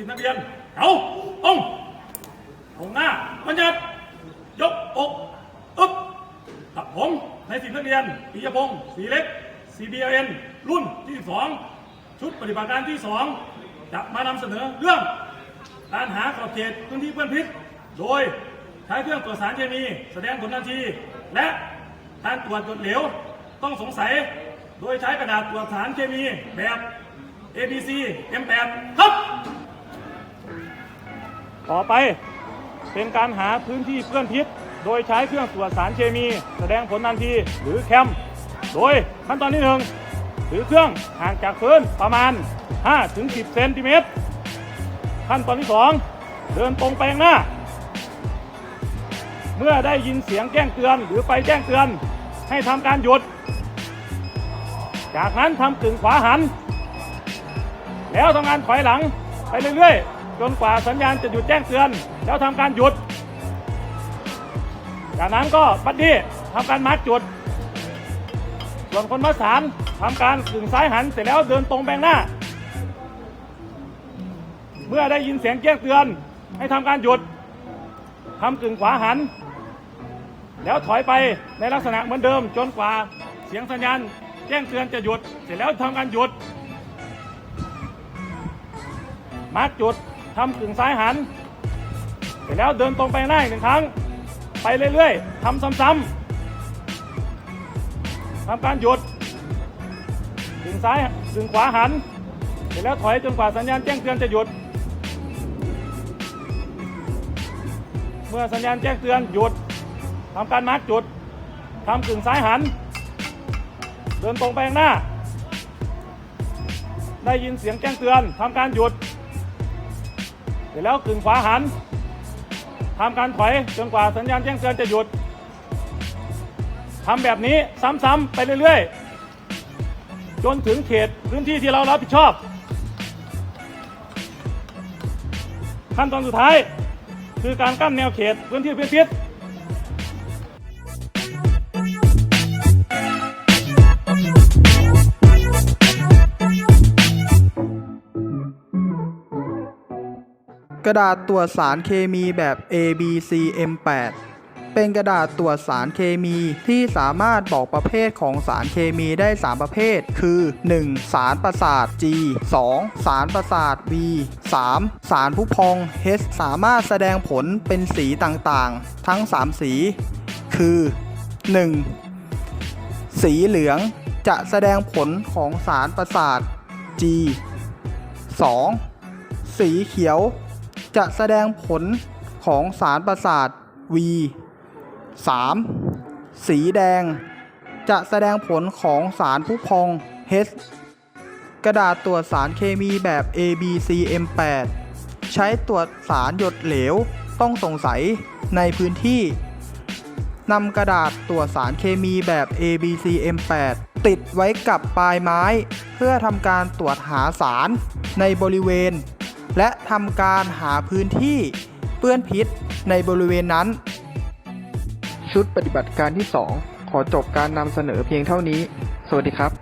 สินนักเรียนเขาองเอาหน้ามันญัติยกอกอึ๊บกับผมในสินนักเรียนปิยพงศ์สีเล็ก CBN รุ่นที่สองชุดปฏิบัติการที่สอ2จะมานำเสนอเรื่องการหาขอบเขตพื้นที่เพื่อนพิษ โดยใช้เครื่องตรวจสารเคมี แสดงผลทันที และการตรวจจดเหลวต้องสงสัย โดยใช้กระดาษตรวจสารเคมีแบบ ABC M8 ครับ ต่อไปเป็นการหาพื้นที่เปื้อนพิษ โดยใช้เครื่องตรวจสารเคมี แสดงผลทันทีหรือแคม โดยขั้นตอนที่หนึ่งถือเครื่องห่างจากพื้นประมาณ 5-10 เซนติเมตร ขั้นตอนที่สองเดินตรงไปข้างหน้า เมื่อได้ยินเสียงแจ้งเตือนหรือไฟแจ้งเตือน ให้ทำการหยุด จากนั้นทำกึ่งขวาหัน แล้วทำงานถอยหลังไปเรื่อยๆ จนกว่าสัญญาณจะหยุดแจ้งเตือน แล้วทำการหยุด จากนั้นก็บัดดี้ทำการมาร์กจุด ส่วนคนมาสามทำการกึ่งซ้ายหันเสร็จแล้วเดินตรงไปข้างหน้า เมื่อได้ยินเสียงแจ้งเตือน ให้ทำการหยุดทำกึ่งขวาหัน แล้วถอยไปในลักษณะเหมือนเดิมจนกว่าเสียงสัญญาณแจ้งเตือนจะหยุด เสร็จแล้วทำการหยุดมาร์กจุด ทำกึ่งซ้ายหัน เสร็จแล้วเดินตรงไปหน้าอีกหนึ่งครั้ง ไปเรื่อยๆทำซ้ำๆทำการหยุดกึ่งซ้ายกึ่งขวาหัน เสร็จแล้วถอยจนกว่าสัญญาณแจ้งเตือนจะหยุด เมื่อสัญญาณแจ้งเตือนหยุดทำการมาร์กจุดทำกึ่งซ้ายหัน เดินตรงไปข้างหน้า ได้ยินเสียงแจ้งเตือนทำการหยุด เสร็จแล้วกึ่งขวาหันทำการถอยจนกว่าสัญญาณแจ้งเตือนจะหยุดทำแบบนี้ซ้ำๆไปเรื่อยๆ จนถึงเขตพื้นที่ที่เรารับผิดชอบ ขั้นตอนสุดท้ายคือการกั้นแนวเขตพื้นที่พิพิษ กระดาษตรวจสารเคมีแบบ ABC M8 เป็นกระดาษตรวจสารเคมีที่สามารถบอกประเภทของสารเคมีได้ 3 ประเภท คือ 1. สารประสาท G 2. สารประสาท V 3. สารผู้พอง H สามารถแสดงผลเป็นสีต่างๆ ทั้ง 3 สี คือ 1. สีเหลืองจะแสดงผลของสารประสาท G 2. สีเขียว จะแสดงผลของสารประสาท V 3. สีแดง จะแสดงผลของสารผู้พอง H กระดาษตรวจสารเคมีแบบ ABCM8 ใช้ตรวจสารหยดเหลวต้องสงสัยในพื้นที่นำกระดาษตรวจสารเคมีแบบ ABCM8 ติดไว้กับปลายไม้ เพื่อทำการตรวจหาสารในบริเวณ และทำการหาพื้นที่เปื้อนพิษในบริเวณนั้น ชุดปฏิบัติการที่ 2 ขอจบการนำเสนอเพียงเท่านี้ สวัสดีครับ